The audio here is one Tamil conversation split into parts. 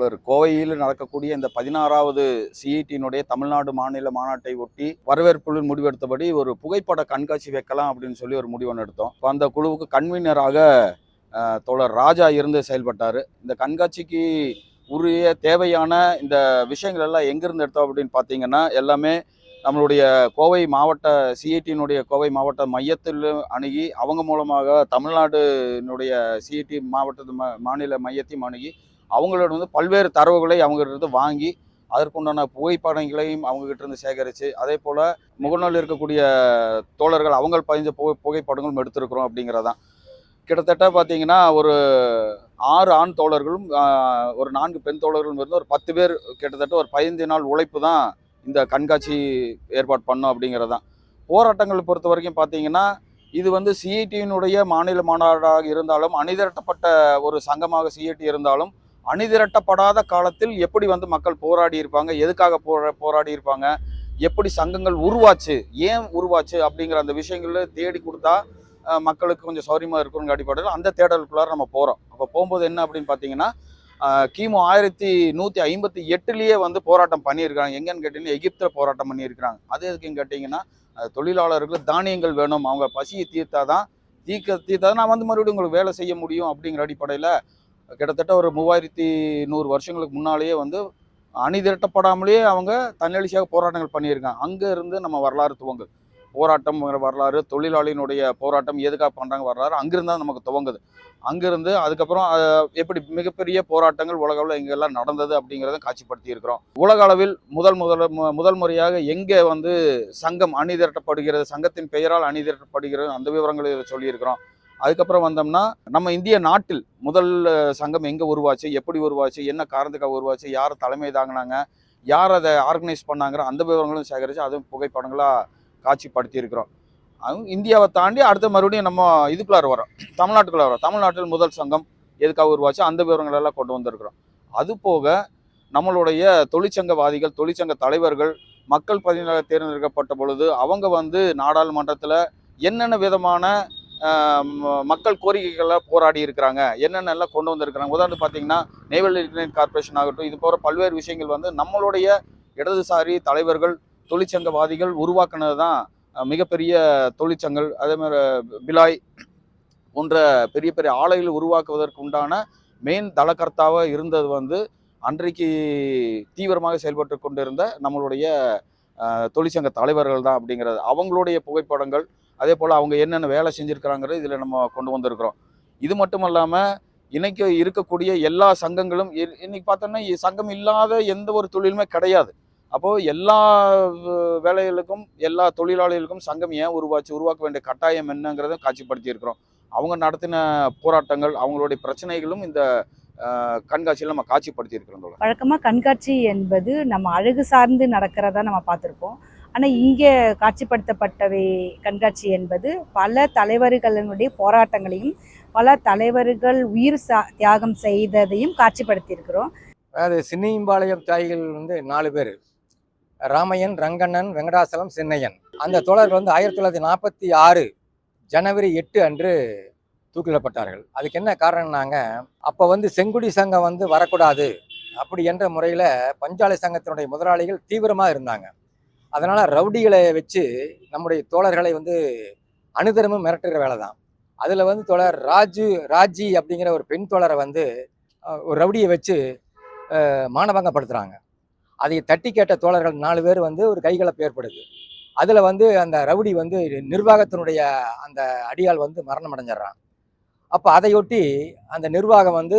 தொடர் கோவையில் நடக்கக்கூடிய இந்த பதினாறாவது சிஇடியினுடைய தமிழ்நாடு மாநில மாநாட்டை ஒட்டி வரவேற்புடன் முடிவெடுத்தபடி ஒரு புகைப்பட கண்காட்சி வைக்கலாம் அப்படின்னு சொல்லி ஒரு முடிவொன்று எடுத்தோம். இப்போ அந்த குழுவுக்கு கன்வீனராக தோழர் ராஜா இருந்து செயல்பட்டார். இந்த கண்காட்சிக்கு உரிய தேவையான இந்த விஷயங்கள் எல்லாம் எங்கிருந்து எடுத்தோம் அப்படின்னு பார்த்தீங்கன்னா எல்லாமே நம்மளுடைய கோவை மாவட்ட சிஐடியினுடைய கோவை மாவட்ட மையத்தில் அணுகி அவங்க மூலமாக தமிழ்நாடுனுடைய சிஐடி மாவட்டத்து ம- மாநில மையத்தையும் அணுகி அவங்களோட வந்து பல்வேறு தரவுகளை அவங்ககிட்ட வாங்கி அதற்குண்டான புகைப்படங்களையும் அவங்ககிட்ட இருந்து சேகரித்து அதே போல் முகநூல் இருக்கக்கூடிய தோழர்கள் அவங்க பதிஞ்ச புகை புகைப்படங்களும் எடுத்திருக்கிறோம் அப்படிங்கிறதான். கிட்டத்தட்ட பார்த்தீங்கன்னா ஒரு ஆறு ஆண் தோழர்களும் ஒரு நான்கு பெண் தோழர்களும் இருந்து ஒரு பத்து பேர் கிட்டத்தட்ட ஒரு பதினைந்து நாள் உழைப்பு தான் இந்த கண்காட்சி ஏற்பாடு பண்ணோம் அப்படிங்கிறது தான் போராட்டங்களை பொறுத்த வரைக்கும் பார்த்தீங்கன்னா இது வந்து சிஐடியினுடைய மாநில மாநாடாக இருந்தாலும் அணிதிரட்டப்பட்ட ஒரு சங்கமாக சிஐடி இருந்தாலும் அணிதிரட்டப்படாத காலத்தில் எப்படி வந்து மக்கள் போராடி இருப்பாங்க? எதுக்காக போரா போராடி இருப்பாங்க? எப்படி சங்கங்கள் உருவாச்சு? ஏன் உருவாச்சு? அப்படிங்கிற அந்த விஷயங்கள தேடி கொடுத்தா மக்களுக்கு கொஞ்சம் சௌரியமாக இருக்குங்கிற அடிப்படையில் அந்த தேடலுக்குள்ளார நம்ம போகிறோம் அப்போ போகும்போது என்ன அப்படின்னு பார்த்தீங்கன்னா கிமு ஆயிரத்தி நூற்றி ஐம்பத்தி எட்டுலேயே வந்து போராட்டம் பண்ணியிருக்காங்க. எங்கன்னு கேட்டிங்கன்னா எகிப்தில் போராட்டம் பண்ணியிருக்கிறாங்க. அது எதுக்குன்னு கேட்டிங்கன்னா தொழிலாளர்களுக்கு தானியங்கள் வேணும். அவங்க பசியை தீர்த்தாதான் தீக்க தீர்த்தா நான் வந்து மறுபடியும் உங்களுக்கு வேலை செய்ய முடியும் அப்படிங்கிற அடிப்படையில் கிட்டத்தட்ட ஒரு மூவாயிரத்தி நூறு வருஷங்களுக்கு முன்னாலேயே வந்து அணிதிரட்டப்படாமலேயே அவங்க தன்னெழுச்சியாக போராட்டங்கள் பண்ணியிருக்காங்க. அங்கே இருந்து நம்ம வரலாறு துவங்குது. போராட்டம் வரலாறு தொழிலாளியினுடைய போராட்டம் எதுக்காக பண்ணுறாங்க வரலாறு அங்கிருந்து தான் நமக்கு துவங்குது. அங்கிருந்து அதுக்கப்புறம் எப்படி மிகப்பெரிய போராட்டங்கள் உலக அளவில் எங்கெல்லாம் நடந்தது அப்படிங்கிறத காட்சிப்படுத்தி இருக்கிறோம். உலக அளவில் முதல் முதல் முதல் முறையாக எங்கே வந்து சங்கம் அணி திரட்டப்படுகிறது சங்கத்தின் பெயரால் அணிதிரட்டப்படுகிறது அந்த விவரங்களை இதில் சொல்லியிருக்கிறோம். அதுக்கப்புறம் வந்தோம்னா நம்ம இந்திய நாட்டில் முதல் சங்கம் எங்கே உருவாச்சு எப்படி உருவாச்சு என்ன காரணத்துக்காக உருவாச்சு யார் தலைமை தாங்கினாங்க யார் அதை ஆர்கனைஸ் பண்ணாங்கிற அந்த விவரங்களும் சேகரித்து அதுவும் புகைப்படங்களாக காட்சிப்படுத்தியிருக்கிறோம். அதுவும் இந்தியாவை தாண்டி அடுத்த மறுபடியும் நம்ம இதுக்குள்ளார வரோம் தமிழ்நாட்டுக்குள்ள வரோம் தமிழ்நாட்டில் முதல் சங்கம் எதுக்காக உருவாச்சு அந்த விவரங்கள் எல்லாம் கொண்டு வந்திருக்கிறோம். அது போக நம்மளுடைய தொழிற்சங்கவாதிகள் தொழிற்சங்க தலைவர்கள் மக்கள் பதினாக தேர்ந்தெடுக்கப்பட்ட பொழுது அவங்க வந்து நாடாளுமன்றத்தில் என்னென்ன விதமான மக்கள் கோரிக்கைகளை போராடி இருக்கிறாங்க. என்னென்னலாம் கொண்டு வந்திருக்கிறாங்க? உதாரணத்துக்கு பார்த்தீங்கன்னா நேவல் இன்ஜினியரிங் கார்பரேஷன் ஆகட்டும் இது போகிற பல்வேறு விஷயங்கள் வந்து நம்மளுடைய இடதுசாரி தலைவர்கள் தொழிற்சங்கவாதிகள் உருவாக்குனது தான் மிகப்பெரிய தொழிற்சங்கள் அதே மாதிரி பிலாய் போன்ற பெரிய பெரிய ஆலைகள் உருவாக்குவதற்கு உண்டான மெயின் தளக்கர்த்தாவாக இருந்தது வந்து அன்றைக்கு தீவிரமாக செயல்பட்டு கொண்டிருந்த நம்மளுடைய தொழிற்சங்க தலைவர்கள் தான் அப்படிங்கிறது. அவங்களுடைய புகைப்படங்கள் அதே போல் அவங்க என்னென்ன வேலை செஞ்சுருக்கிறாங்கிறது இதில் நம்ம கொண்டு வந்திருக்கிறோம். இது மட்டும் இல்லாமல் இன்னைக்கு இருக்கக்கூடிய எல்லா சங்கங்களும் இன்னைக்கு பார்த்தோம்னா சங்கம் இல்லாத எந்த ஒரு தொழிலுமே கிடையாது. அப்போது எல்லா வேலைகளுக்கும் எல்லா தொழிலாளிகளுக்கும் சங்கம் ஏன் உருவாச்சு உருவாக்க வேண்டிய கட்டாயம் என்னங்கிறத காட்சிப்படுத்தியிருக்கிறோம். அவங்க நடத்தின போராட்டங்கள் அவங்களுடைய பிரச்சனைகளும் இந்த கண்காட்சியில் நம்ம காட்சிப்படுத்தியிருக்கிறோம் வழக்கமாக கண்காட்சி என்பது நம்ம அழகு சார்ந்து நடக்கிறதா நம்ம பார்த்துருப்போம். ஆனால் இங்கே காட்சிப்படுத்தப்பட்டவை கண்காட்சி என்பது பல தலைவர்களினுடைய போராட்டங்களையும் பல தலைவர்கள் உயிர் சா தியாகம் செய்ததையும் காட்சிப்படுத்தியிருக்கிறோம். அதாவது சின்னியம்பாளையம் தாய்கள் வந்து நாலு பேர். ராமையன் ரங்கண்ணன் வெங்கடாசலம் சின்னையன். அந்த தோழர்கள் வந்து ஆயிரத்தி தொள்ளாயிரத்தி நாற்பத்தி ஆறு ஜனவரி எட்டு அன்று தூக்கிடப்பட்டார்கள் அதுக்கு என்ன காரணம்னாங்க அப்போ வந்து செங்குடி சங்கம் வந்து வரக்கூடாது அப்படி என்ற முறையில் பஞ்சாலை சங்கத்தினுடைய முதலாளிகள் தீவிரமாக இருந்தாங்க. அதனால் ரவுடிகளை வச்சு நம்முடைய தோழர்களை வந்து அனுதினமும் மிரட்டுகிற வேலை தான் அதில் வந்து தோழர் ராஜு ராஜி அப்படிங்கிற ஒரு பெண் தோழரை வந்து ஒரு ரவுடியை வச்சு மானபங்கப்படுத்துகிறாங்க அதை தட்டி கேட்ட தோழர்கள் நாலு பேர் வந்து ஒரு கைகலப்பு ஏற்படுது. அதில் வந்து அந்த ரவுடி வந்து நிர்வாகத்தினுடைய அந்த அடியாள் வந்து மரணம் அடைஞ்சிடுறான். அப்போ அதையொட்டி அந்த நிர்வாகம் வந்து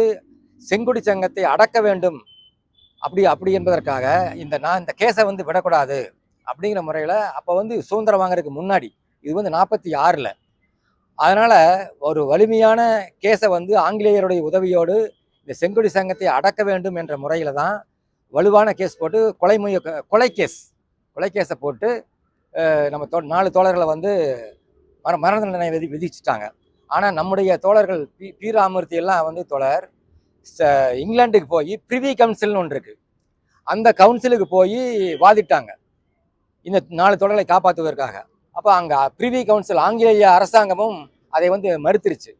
செங்குடி சங்கத்தை அடக்க வேண்டும். அப்படி அப்படி என்பதற்காக இந்த நான் இந்த கேஸை வந்து விடக்கூடாது. அப்படிங்கிற முறையில் அப்போ வந்து சுதந்திரம் வாங்குறதுக்கு முன்னாடி இது வந்து நாற்பத்தி ஆறில் அதனால் ஒரு வலிமையான கேஸை வந்து ஆங்கிலேயருடைய உதவியோடு இந்த செங்குடி சங்கத்தை அடக்க வேண்டும் என்ற முறையில் தான் வலுவான கேஸ் போட்டு கொலை முய கொலை கேஸ் கொலை கேஸை போட்டு நம்ம தோ நாலு தோழர்களை வந்து மர மரண தண்டனை விதி விதிச்சிட்டாங்க. ஆனால் நம்முடைய தோழர்கள் பி பி ராமூர்த்தி எல்லாம் வந்து தோழர் ச இங்கிலாந்துக்கு போய் ப்ரிவி கவுன்சில்னு ஒன்று இருக்குது அந்த கவுன்சிலுக்கு போய் வாதிட்டாங்க. இந்த நாலு தொடர்களை காப்பாற்றுவதற்காக. அப்போ அங்கே பிரிவி கவுன்சில் ஆங்கிலேய அரசாங்கமும் அதை வந்து மறுத்துருச்சு.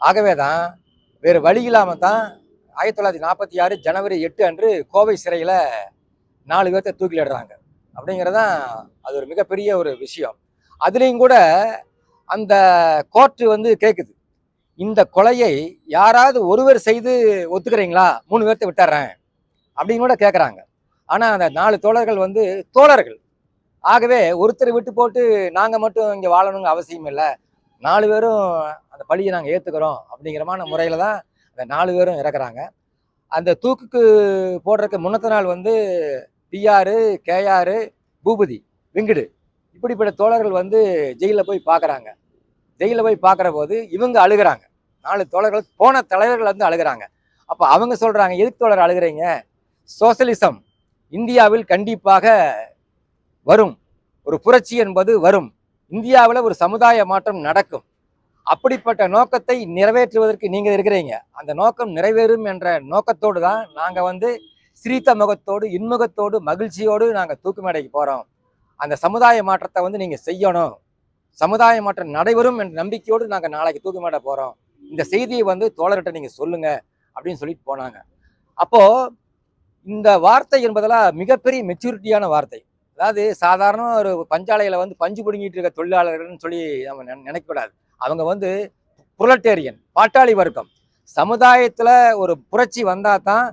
ஆகவே தான் வேறு வழி இல்லாமல் தான் ஆயிரத்தி தொள்ளாயிரத்தி நாற்பத்தி ஆறு ஜனவரி எட்டு அன்று கோவை சிறையில் நாலு பேர்த்த தூக்கிலிடுறாங்க. அப்படிங்கிறதான் அது ஒரு மிகப்பெரிய ஒரு விஷயம். அதுலேயும் கூட அந்த கோர்ட்டு வந்து கேட்குது இந்த கொலையை யாராவது ஒருவர் செய்து ஒத்துக்கிறீங்களா? மூணு பேர்த்த விட்டுறேன். அப்படின்னு கூட கேட்குறாங்க ஆனால் அந்த நாலு தோழர்கள் வந்து தோழர்கள். ஆகவே ஒருத்தர் விட்டு போட்டு நாங்கள் மட்டும் இங்கே வாழணுங்க அவசியம் இல்லை. நாலு பேரும் அந்த பழியை நாங்கள் ஏற்றுக்கிறோம் அப்படிங்கிறமான முறையில் தான் அந்த நாலு பேரும் இறக்குறாங்க. அந்த தூக்குக்கு போடுறதுக்கு முன்னத்த நாள் வந்து பிஆர் கேஆர் பூபதி விங்குடு இப்படிப்பட்ட தோழர்கள் வந்து ஜெயிலில் போய் பார்க்குறாங்க ஜெயிலில் போய் பார்க்குற போது இவங்க அழுகுறாங்க. நாலு தோழர்கள் போன தலைவர்கள் வந்து அழுகுறாங்க. அப்போ அவங்க சொல்கிறாங்க எதுக்கு தோழர் அழுகுறீங்க? சோசலிசம் இந்தியாவில் கண்டிப்பாக வரும். ஒரு புரட்சி என்பது வரும். இந்தியாவில் ஒரு சமுதாய மாற்றம் நடக்கும். அப்படிப்பட்ட நோக்கத்தை நிறைவேற்றுவதற்கு நீங்கள் இருக்கிறீங்க. அந்த நோக்கம் நிறைவேறும் என்ற நோக்கத்தோடு தான் நாங்கள் வந்து சிரித்த முகத்தோடு இன்முகத்தோடு மகிழ்ச்சியோடு நாங்கள் தூக்கு மேடைக்கு போகிறோம் அந்த சமுதாய மாற்றத்தை வந்து நீங்கள் செய்யணும். சமுதாய மாற்றம் நடைபெறும் என்ற நம்பிக்கையோடு நாங்கள் நாளைக்கு தூக்கு மேடை போகிறோம் இந்த செய்தியை வந்து தோழர்கிட்ட நீங்கள் சொல்லுங்க அப்படின்னு சொல்லிட்டு போனாங்க. அப்போது இந்த வார்த்தை என்பதெல்லாம் மிகப்பெரிய மெச்சூரிட்டியான வார்த்தை. அதாவது சாதாரண ஒரு பஞ்சாலையில் வந்து பஞ்சு பிடுங்கிட்டு இருக்க தொழிலாளர்கள்னு சொல்லி நம்ம நினைக்கக்கூடாது. அவங்க வந்து புரட்டேரியன் பாட்டாளி வர்க்கம். சமுதாயத்தில் ஒரு புரட்சி வந்தால் தான்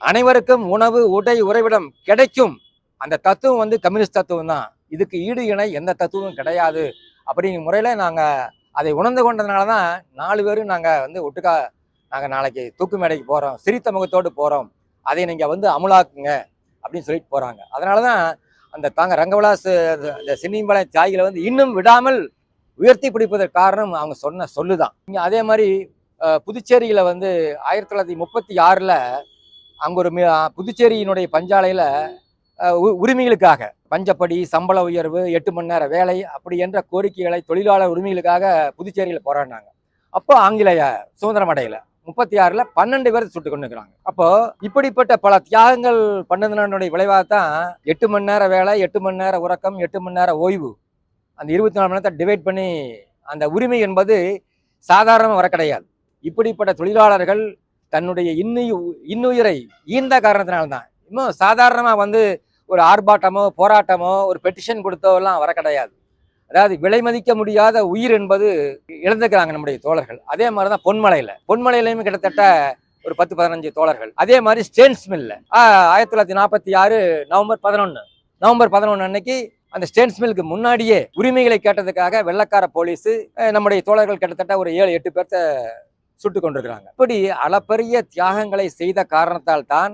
அனைவருக்கும் உணவு உடை உறைவிடம் கிடைக்கும். அந்த தத்துவம் வந்து கம்யூனிஸ்ட் தத்துவம் தான். இதுக்கு ஈடு இணை எந்த தத்துவமும் கிடையாது. அப்படிங்கிற முறையில் நாங்கள் அதை உணர்ந்து கொண்டதுனால தான் நாலு பேரும் நாங்கள் வந்து ஒட்டுக்கா நாங்கள் நாளைக்கு தூக்கு மேடைக்கு போகிறோம் சிரித்த முகத்தோடு போகிறோம் அதை நீங்கள் வந்து அமுலாக்குங்க அப்படின்னு சொல்லிட்டு போகிறாங்க அதனால தான் அந்த தாங்க ரங்கவிலாஸ் அந்த சின்னிம்பாளையம் தியாகிகளை வந்து இன்னும் விடாமல் உயர்த்தி பிடிப்பதற்கு காரணம் அவங்க சொன்ன சொல்லுதான். இங்கே அதே மாதிரி புதுச்சேரியில் வந்து ஆயிரத்தி தொள்ளாயிரத்தி முப்பத்தி ஆறில் அங்கே ஒரு மி- புதுச்சேரியினுடைய பஞ்சாலையில் உரிமைகளுக்காக பஞ்சப்படி சம்பள உயர்வு எட்டு மணி நேர வேலை அப்படி என்ற கோரிக்கைகளை தொழிலாளர் உரிமைகளுக்காக புதுச்சேரியில் போராடினாங்க. அப்போ ஆங்கிலேய சுதந்திரம் அடையலை. முப்பத்தி ஆறில் பன்னெண்டு பேர் சுட்டு கொண்டுக்கிறாங்க அப்போ இப்படிப்பட்ட பல தியாகங்கள் பண்ணதுனுடைய விளைவாக தான் எட்டு மணி நேரம் வேலை எட்டு மணி நேரம் உறக்கம் எட்டு மணி நேரம் ஓய்வு. அந்த இருபத்தி நாலு மணி நேரத்தை டிவைட் பண்ணி அந்த உரிமை என்பது சாதாரணமாக வர கிடையாது. இப்படிப்பட்ட தொழிலாளர்கள் தன்னுடைய இன்னுயு இன்னுயிரை ஈந்த காரணத்தினால்தான். இன்னும் சாதாரணமாக வந்து ஒரு ஆர்ப்பாட்டமோ போராட்டமோ ஒரு பெட்டிஷன் கொடுத்தோ எல்லாம் வர கிடையாது. அதாவது விலை மதிக்க முடியாத உயிர் என்பது இழந்துக்கிறாங்க நம்முடைய தோழர்கள். அதே மாதிரி தான் பொன்மலையில். பொன்மலையிலையும் கிட்டத்தட்ட ஒரு பத்து பதினஞ்சு தோழர்கள். அதே மாதிரி ஸ்டேன்ஸ் மில்ல. ஆயிரத்தி தொள்ளாயிரத்தி நாற்பத்தி ஆறு நவம்பர் பதினொன்று நவம்பர் பதினொன்று அன்னைக்கு அந்த ஸ்டேன்ஸ் மில்லுக்கு முன்னாடியே உரிமைகளை கேட்டதுக்காக வெள்ளக்கார போலீஸ் நம்முடைய தோழர்கள் கிட்டத்தட்ட ஒரு ஏழு எட்டு பேர்த்த சுட்டு கொண்டிருக்கிறாங்க இப்படி அளப்பரிய தியாகங்களை செய்த காரணத்தால் தான்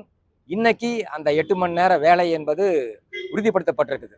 இன்னைக்கு அந்த எட்டு மணி நேர வேலை என்பது உறுதிப்படுத்தப்பட்டிருக்குது.